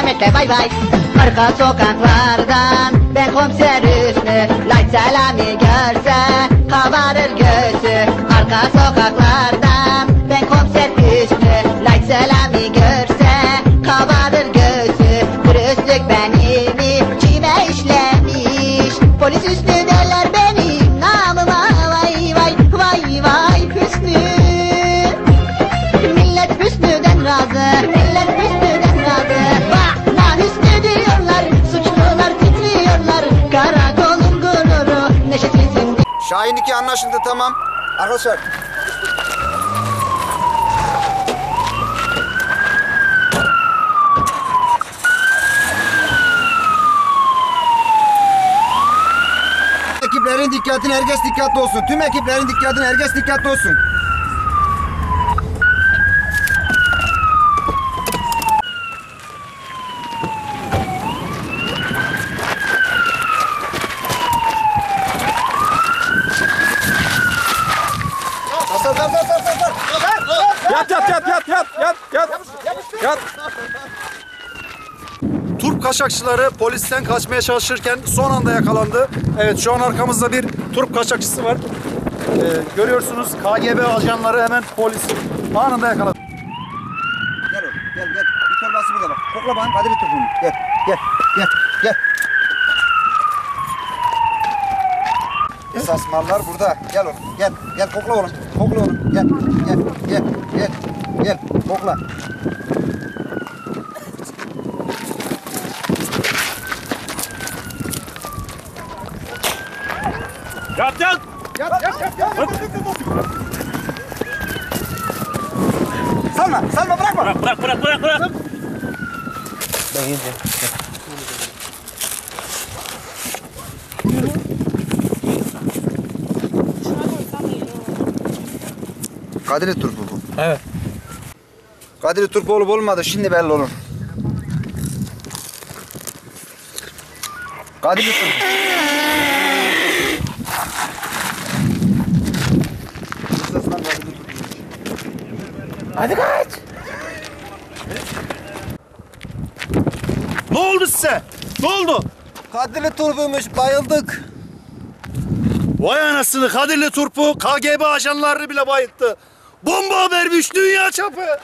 Hadi selametle. Bay bay. Arka sokaklardan ben komiser Hüsnü. Light Selami görse kabarır gözü. Arka sokaklardan ben komiser Hüsnü. Light Selami görse kabarır gözü. Dürüstlük benimi kime işlemiş? Polis Hüsnü derler benim namıma. Vay vay vay vay Hüsnü. Millet Hüsnü'den razı, millet Hüsnü'den 2 anlaşıldı tamam. Arkadaşlar. Ekiplerin dikkatine herkes dikkatli olsun. Tüm ekiplerin dikkatine herkes dikkatli olsun. Yat yat yat yat yat yat yat. Yat. Turp kaçakçıları polisten kaçmaya çalışırken son anda yakalandı. Evet şu an arkamızda bir turp kaçakçısı var. Ee, görüyorsunuz KGB ajanları hemen polis anında yakaladı. Gel oğlum gel gel. Bir torbası burada bak. Kokla bana hadi bir topunu. Gel gel gel gel. Esas mallar burada. Gel oğlum gel gel kokla oğlum. Kokla oğlum gel gel gel gel gel kokla. Yat yat. Salma salma bırakma. Bırak bırak bırak bırak. Kadri turpu bu. Evet. Kadri turpu olup olmadı şimdi belli olur. Kadri turpu. Hadi kaç. Ne oldu size? Ne oldu? Kadri turbuymuş bayıldık. Vay anasını Kadirli Turp'u KGB ajanlarını bile bayılttı. Bomba vermiş dünya çapı.